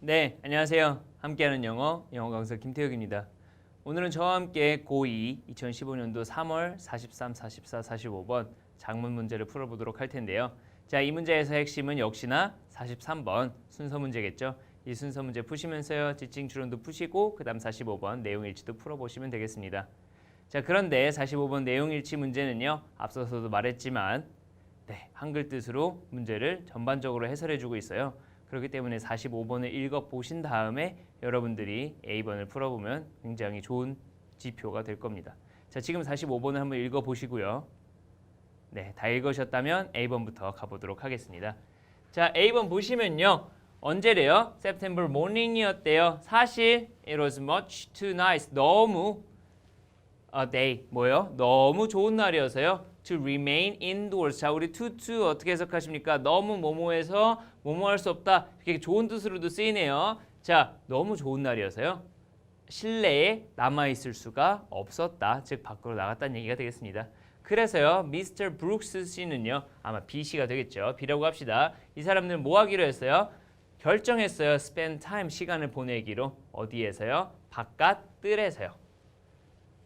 네, 안녕하세요. 함께하는 영어, 영어 강사 김태혁입니다. 오늘은 저와 함께 고2 2015년도 3월 43, 44, 45번 장문 문제를 풀어보도록 할 텐데요. 자, 이 문제에서 핵심은 역시나 43번 순서 문제겠죠. 이 순서 문제 푸시면서요. 지칭 추론도 푸시고 그 다음 45번 내용 일치도 풀어보시면 되겠습니다. 자, 그런데 45번 내용 일치 문제는요. 앞서서도 말했지만 네, 한글 뜻으로 문제를 전반적으로 해설해 주고 있어요. 그렇기 때문에 45번을 읽어 보신 다음에 여러분들이 A번을 풀어보면 굉장히 좋은 지표가 될 겁니다. 자, 지금 45번을 한번 읽어 보시고요. 네, 다 읽으셨다면 A번부터 가보도록 하겠습니다. 자, A번 보시면요. 언제래요? September morning이었대요. 사실 it was much too nice. 너무 a day 뭐요? 너무 좋은 날이어서요. To remain indoors. 자, 우리 to to 어떻게 해석하십니까? 너무 뭐뭐해서 뭐뭐 할 수 없다. 이렇게 좋은 뜻으로도 쓰이네요. 자, 너무 좋은 날이어서요. 실내에 남아 있을 수가 없었다. 즉 밖으로 나갔다는 얘기가 되겠습니다. 그래서요, 미스터 브룩스 씨는요, 아마 B 씨가 되겠죠. B라고 합시다. 이 사람들은 뭐 하기로 했어요? 결정했어요. spend time 시간을 보내기로 어디에서요? 바깥 뜰에서요.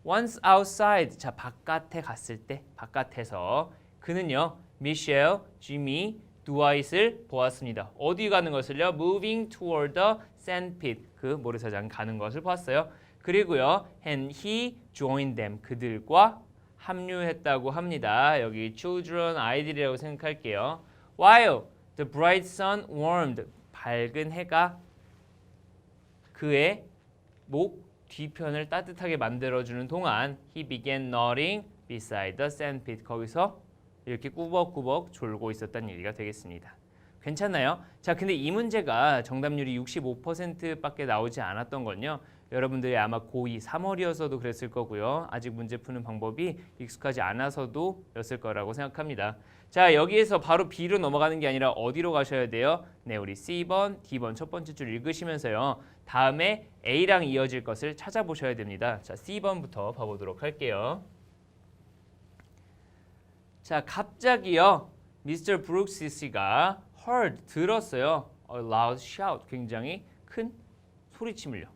Once outside, 자 바깥에 갔을 때 바깥에서 그는요 미셸, 지미, 두아잇을 보았습니다. 어디 가는 것을요? Moving toward the sandpit, 그 모래사장 가는 것을 봤어요. 그리고요, and he joined them, 그들과 합류했다고 합니다. 여기 children, 아이들이라고 생각할게요. While the bright sun warmed, 밝은 해가 그의 목 뒤편을 따뜻하게 만들어주는 동안 he began nodding beside the sandpit 거기서 이렇게 꾸벅꾸벅 졸고 있었다는 얘기가 되겠습니다. 괜찮나요? 자, 근데 이 문제가 정답률이 65%밖에 나오지 않았던 건요. 여러분들이 아마 고2 3월이어서도 그랬을 거고요. 아직 문제 푸는 방법이 익숙하지 않아서도 였을 거라고 생각합니다. 자, 여기에서 바로 B로 넘어가는 게 아니라 어디로 가셔야 돼요? 네, 우리 C번, D번 첫 번째 줄 읽으시면서요. 다음에 A랑 이어질 것을 찾아보셔야 됩니다. 자, C번부터 봐보도록 할게요. 자, 갑자기요. 미스터 브룩스 씨가 heard 들었어요. A loud shout 굉장히 큰 소리침을요.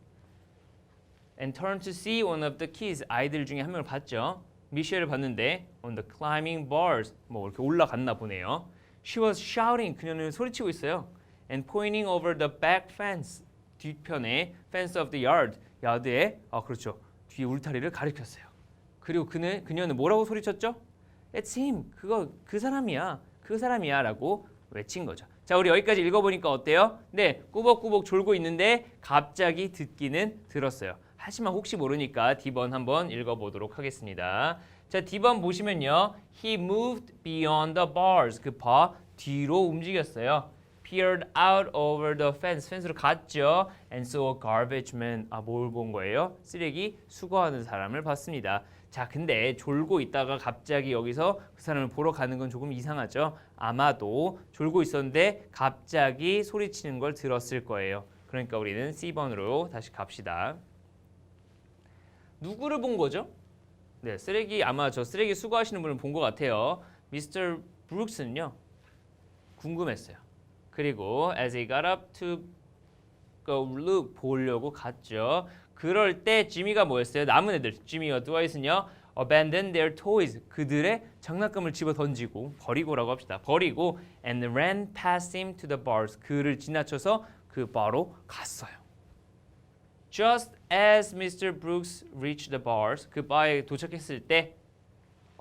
And turned to see one of the kids 아이들 중에 한 명을 봤죠. 미셸을 봤는데 on the climbing bars 뭐 이렇게 올라갔나 보네요. She was shouting 그녀는 소리치고 있어요. And pointing over the back fence 뒤편에 fence of the yard 야드에 아 그렇죠 뒤 울타리를 가리켰어요. 그리고 그는 그녀는 뭐라고 소리쳤죠? It's him. 그거 그 사람이야. 그 사람이야 라고 외친 거죠. 자, 우리 여기까지 읽어보니까 어때요? 네, 꾸벅꾸벅 졸고 있는데 갑자기 듣기는 들었어요. 하지만 혹시 모르니까 D번 한번 읽어보도록 하겠습니다. 자, D번 보시면요. He moved beyond the bars. 그 바 뒤로 움직였어요. Peered out over the fence. 펜스로 갔죠. And saw garbage man. 아, 뭘 본 거예요? 쓰레기 수거하는 사람을 봤습니다. 자, 근데 졸고 있다가 갑자기 여기서 그 사람을 보러 가는 건 조금 이상하죠. 아마도 졸고 있었는데 갑자기 소리치는 걸 들었을 거예요. 그러니까 우리는 C번으로 다시 갑시다. 누구를 본 거죠? 네, 쓰레기 아마 저 쓰레기 수거하시는 분을 본 것 같아요. 미스터 브룩스는요. 궁금했어요. 그리고 as he got up to go look 보려고 갔죠. 그럴 때 지미가 뭐였어요? 남은 애들 지미와 두아잇은요. abandon their toys 그들의 장난감을 집어 던지고 버리고라고 합시다. 버리고 and ran past him to the bars 그를 지나쳐서 그 바로 갔어요. Just as Mr. Brooks reached the bars 그 바에 도착했을 때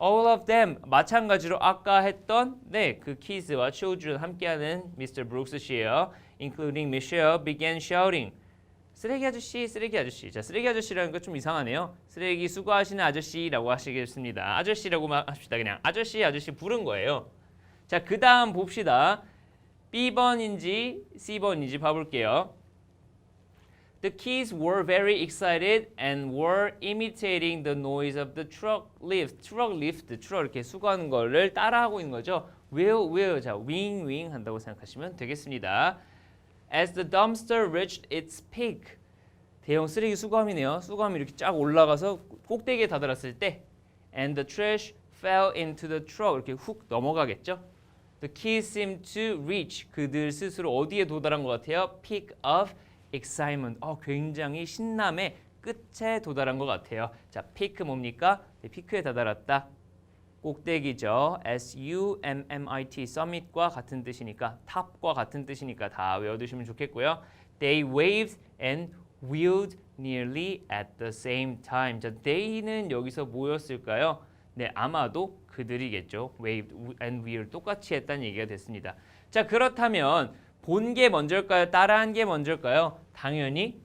all of them 마찬가지로 아까 했던 네그 kids와 children 함께하는 Mr. Brooks 씨예요. including Michelle began shouting 쓰레기 아저씨, 쓰레기 아저씨. 자, 쓰레기 아저씨라는 거 좀 이상하네요. 쓰레기 수거하시는 아저씨라고 하시겠습니다. 아저씨라고만 합시다. 그냥 아저씨, 아저씨 부른 거예요. 자, 그 다음 봅시다. B번인지 C번인지 봐볼게요. The kids were very excited and were imitating the noise of the truck lift. truck lift, 트럭 이렇게 수거하는 거를 따라하고 있는 거죠. 왜요? 왜요? 자, wing wing 한다고 생각하시면 되겠습니다. As the dumpster reached its peak, 대형 쓰레기 수거함이네요. 수거함이 이렇게 쫙 올라가서 꼭대기에 다다랐을 때, and the trash fell into the truck 이렇게 훅 넘어가겠죠. The kids seem to reach. 그들 스스로 어디에 도달한 것 같아요? Peak of excitement. 어, 굉장히 신남의 끝에 도달한 것 같아요. 자, peak 뭡니까? 네, 피크에 다다랐다. 꼭대기죠. S U M M I T summit과 같은 뜻이니까 탑과 같은 뜻이니까 다 외워두시면 좋겠고요. They waved and wheeled nearly at the same time. 자, they는 여기서 뭐였을까요? 네, 아마도 그들이겠죠. waved and wheeled 똑같이 했다는 얘기가 됐습니다. 자, 그렇다면 본 게 먼저일까요? 따라한 게 먼저일까요? 당연히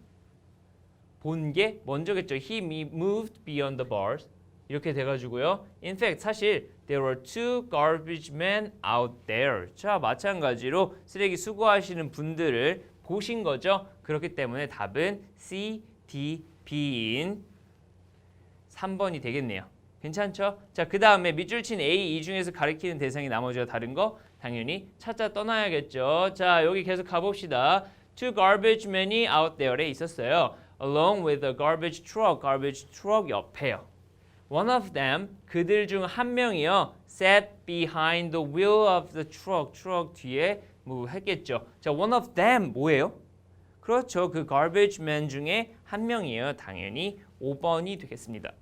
본 게 먼저겠죠. He moved beyond the bars. 이렇게 돼가지고요. In fact, 사실 there were two garbage men out there. 자, 마찬가지로 쓰레기 수거하시는 분들을 보신 거죠. 그렇기 때문에 답은 C, D, B인 3번이 되겠네요. 괜찮죠? 자, 그 다음에 밑줄 친 A, 이 중에서 가리키는 대상이 나머지가 다른 거 당연히 찾아 떠나야겠죠. 자, 여기 계속 가봅시다. Two garbage men이 out there에 있었어요. Along with a garbage truck, garbage truck 옆에요. One of them, 그들 중 한 명이요. Sat behind the wheel of the truck, truck 뒤에 뭐 했겠죠. 자, one of them 뭐예요? 그렇죠. 그 garbage man 중에 한 명이에요. 당연히 5번이 되겠습니다.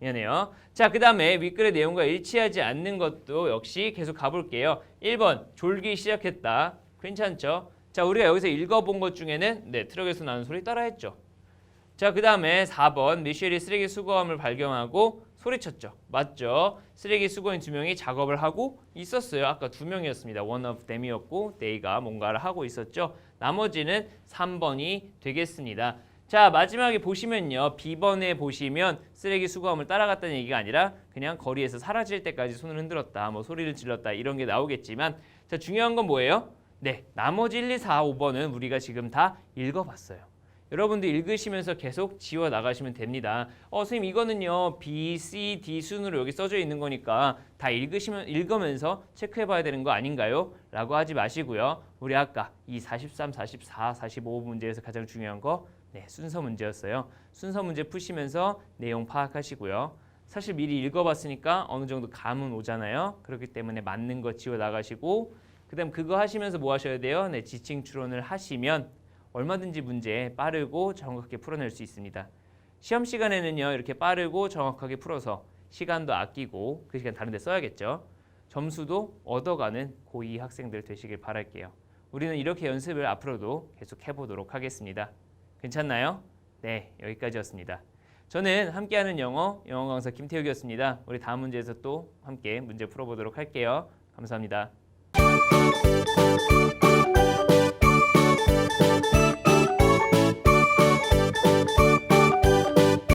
미안해요. 자, 그 다음에 윗글의 내용과 일치하지 않는 것도 역시 계속 가볼게요. 1번, 졸기 시작했다. 괜찮죠? 자, 우리가 여기서 읽어본 것 중에는 네, 트럭에서 나는 소리 따라했죠. 자, 그 다음에 4번, 미셸이 쓰레기 수거함을 발견하고 소리쳤죠. 맞죠? 쓰레기 수거인 두 명이 작업을 하고 있었어요. 아까 두 명이었습니다. one of them이었고 they가 뭔가를 하고 있었죠. 나머지는 3번이 되겠습니다. 자 마지막에 보시면요. B번에 보시면 쓰레기 수거함을 따라갔다는 얘기가 아니라 그냥 거리에서 사라질 때까지 손을 흔들었다 뭐 소리를 질렀다 이런 게 나오겠지만 자 중요한 건 뭐예요? 네 나머지 1, 2, 4, 5번은 우리가 지금 다 읽어봤어요. 여러분들 읽으시면서 계속 지워 나가시면 됩니다. 어 선생님 이거는요. B, C, D 순으로 여기 써져 있는 거니까 다 읽으시면 읽으면서 체크해 봐야 되는 거 아닌가요? 라고 하지 마시고요. 우리 아까 이 43, 44, 45 문제에서 가장 중요한 거 네, 순서 문제였어요. 순서 문제 푸시면서 내용 파악하시고요. 사실 미리 읽어봤으니까 어느 정도 감은 오잖아요. 그렇기 때문에 맞는 거 지워 나가시고 그다음 그거 하시면서 뭐 하셔야 돼요? 네, 지칭 추론을 하시면 얼마든지 문제 빠르고 정확하게 풀어낼 수 있습니다. 시험 시간에는요 이렇게 빠르고 정확하게 풀어서 시간도 아끼고 그 시간 다른 데 써야겠죠. 점수도 얻어가는 고2 학생들 되시길 바랄게요. 우리는 이렇게 연습을 앞으로도 계속 해보도록 하겠습니다. 괜찮나요? 네, 여기까지였습니다. 저는 함께하는 영어, 영어 강사 김태욱이었습니다. 우리 다음 문제에서 또 함께 문제 풀어보도록 할게요. 감사합니다.